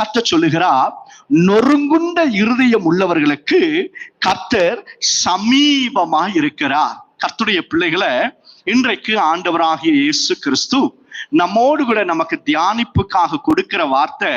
கத்த சொல்லுகிறார் நொறுங்குண்ட இருதயம் உள்ளவர்களுக்கு கத்தர் சமீபமாய் இருக்கிறார். கத்துடைய பிள்ளைகளை இன்றைக்கு ஆண்டவராகிய இயேசு கிறிஸ்து நம்மோடு கூட நமக்கு தியானிப்புக்காக கொடுக்கிற வார்த்தை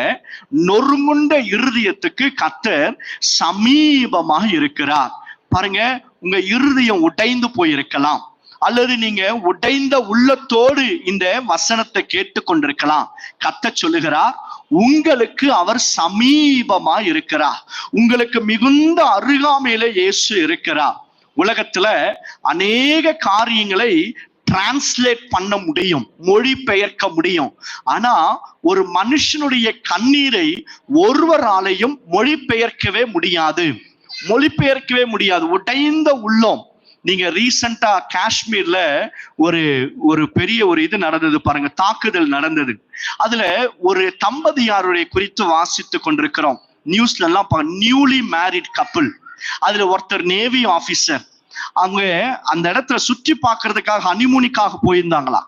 நொறுங்குண்ட இருதயத்துக்கு கத்தர் சமீபமாக இருக்கிறார். பாருங்க உங்க இருதயம் உடைந்து போயிருக்கலாம் அல்லது நீங்க உடைந்த உள்ளத்தோடு இந்த வசனத்தை கேட்டு கொண்டிருக்கலாம் கத்த சொல்லுகிறார் உங்களுக்கு அவர் சமீபமா இருக்கிறார். உங்களுக்கு மிகுந்த அருகாமையில இயேசு இருக்கிறார். உலகத்துல அநேக காரியங்களை டிரான்ஸ்லேட் பண்ண முடியும் மொழி பெயர்க்க முடியும். ஆனா ஒரு மனுஷனுடைய கண்ணீரை ஒருவராலையும் மொழி பெயர்க்கவே முடியாது. மொழிபெயர்க்கவே முடியாது. உடைந்த உள்ளம் நீங்க ரீசண்டா காஷ்மீர்ல ஒரு ஒரு பெரிய ஒரு இது நடந்தது பாருங்க தாக்குதல் நடந்தது. அதுல ஒரு தம்பதியாருடைய குறித்து வாசித்து கொண்டிருக்கிறோம். நியூஸ்ல எல்லாம் நியூலி மேரிட் கப்புள் அதுல ஒருத்தர் நேவி ஆபீசர் அவங்க அந்த இடத்துல சுற்றி பார்க்கறதுக்காக ஹனிமூனிக்காக போயிருந்தாங்களா?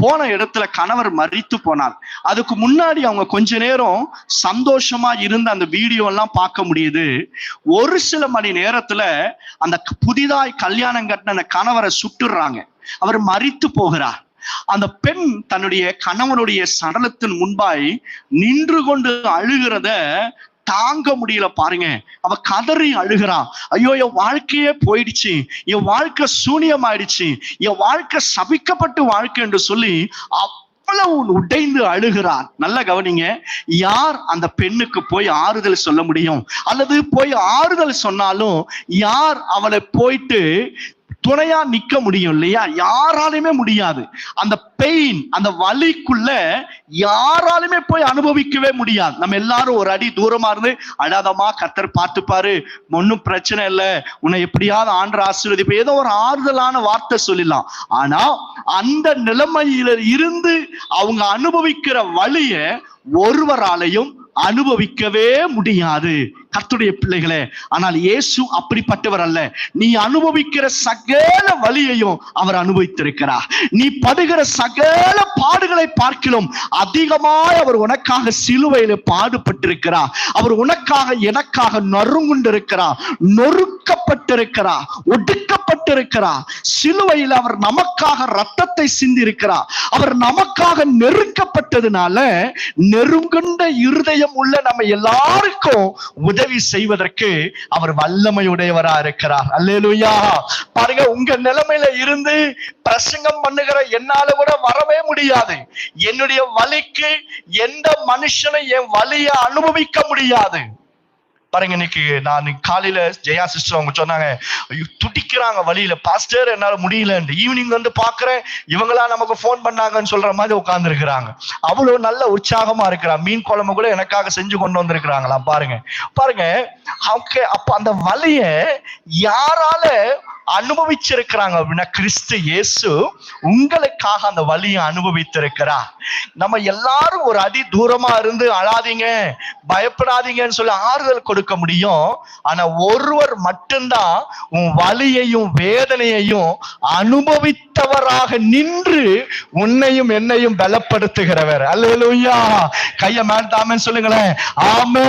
போன இடத்துல கணவர் மறித்து போனார். அதுக்கு முன்னாடி அவங்க கொஞ்ச நேரம் சந்தோஷமா இருந்த அந்த வீடியோ எல்லாம் பார்க்க முடியுது. ஒரு சில மணி நேரத்துல அந்த புதிதாய் கல்யாணம் கட்டின அந்த கணவரை சுட்டுறாங்க. அவர் மறித்து போகிறார். அந்த பெண் தன்னுடைய கணவனுடைய சடலத்தின் முன்பாய் நின்று கொண்டு அழுகிறத தாங்க முடியல பாருங்க. அவ கதறி அழுகிறான் ஐயோ என் வாழ்க்கையே போயிடுச்சு. என் வாழ்க்கை சூனியம் ஆயிடுச்சு என் வாழ்க்கை சபிக்கப்பட்டு வாழ்க்கை என்று சொல்லி அவ்வளவு உடைந்து அழுகிறார் நல்ல கவனிங்க. யார் அந்த பெண்ணுக்கு போய் ஆறுதல் சொல்ல முடியும்? அல்லது போய் ஆறுதல் சொன்னாலும் யார் அவளை போயிட்டு துணையா நிக்க முடியும் இல்லையா? யாராலுமே முடியாது. அந்த பெயின் அந்த வலிக்குள்ள யாராலுமே போய் அனுபவிக்கவே முடியாது. நம்ம எல்லாரும் ஒரு அடி தூரமா இருந்து அழாதமா கத்தர் பார்த்துப்பாரு. ஒன்னும் பிரச்சனை இல்லை. உன்னை எப்படியாவது ஆண்டு ஆசீர்வதிப்பு. ஏதோ ஒரு ஆறுதலான வார்த்தை சொல்லிடலாம். ஆனா அந்த நிலைமையில இருந்து அவங்க அனுபவிக்கிற வழிய ஒருவராலையும் அனுபவிக்கவே முடியாது. கத்துடைய பிள்ளைகளே ஆனால் இயேசு அப்படிப்பட்டவர் அல்ல. நீ அனுபவிக்கிற சகல வழியையும் அவர் அனுபவித்திருக்கிறார். நீ படுகிற சகல பாடுகளை பார்க்கிலும் அதிகமாய் அவர் உனக்காக சிலுவையில பாடுபட்டிருக்கிறார். அவர் உனக்காக எனக்காக நறுங்குண்டிருக்கிறார் நொறுக்கப்பட்டிருக்கிறார் கொல்லப்பட்டிருக்கிறார் சிலுவையில் அவர் நமக்காக ரத்தத்தை சிந்தி இருக்கிறார் அவர் நமக்காக நெருக்கப்பட்டதுனால நெருங்குண்ட இருதயம் உள்ள நம்ம எல்லாருக்கும் உதவி செய்வதற்கு அவர் வல்லமையுடையவரா இருக்கிறார். அல்லேலுயா. பாருங்க உங்க நிலைமையில இருந்து பிரசங்கம் பண்ணுகிற என்னால கூட வரவே முடியாது. என்னுடைய வலிக்கு எந்த மனுஷனை என் வலிய அனுபவிக்க முடியாது. பாருங்க இன்னைக்கு நான் காலையில ஜெயா சிஸ்டர் அவங்க சொன்னாங்க ஐயோ துடிக்கிறாங்க வழியில. பாஸ்டர் என்னால முடியல. ஈவினிங் வந்து பாக்குறேன் இவங்களா நமக்கு ஃபோன் பண்ணாங்கன்னு சொல்ற மாதிரி உட்கார்ந்து இருக்கிறாங்க அவ்வளவு நல்ல உற்சாகமா இருக்கிறா. மீன் குழம்பு கூட எனக்காக செஞ்சு கொண்டு வந்திருக்கிறாங்களா பாருங்க. பாருங்க அவங்க அப்ப அந்த வலிய யாரால அனுபவிச்சிருக்கிறாங்க அப்படின்னா கிறிஸ்து இயேசு உங்களுக்காக அந்த வலியை அனுபவித்திருக்கிறார். நம்ம எல்லாரும் ஒரு அடி தூரமா இருந்து அழாதீங்க பயப்படாதீங்கன்னு சொல்லி ஆறுதல் கொடுக்க முடியும். ஆனா ஒருவர் மட்டும்தான் உன் வலியையும் வேதனையையும் அனுபவித்தவராக நின்று உன்னையும் என்னையும் பலப்படுத்துகிறவர். அல்லேலூயா. கைய மேல் சொல்லுங்களேன். ஆமே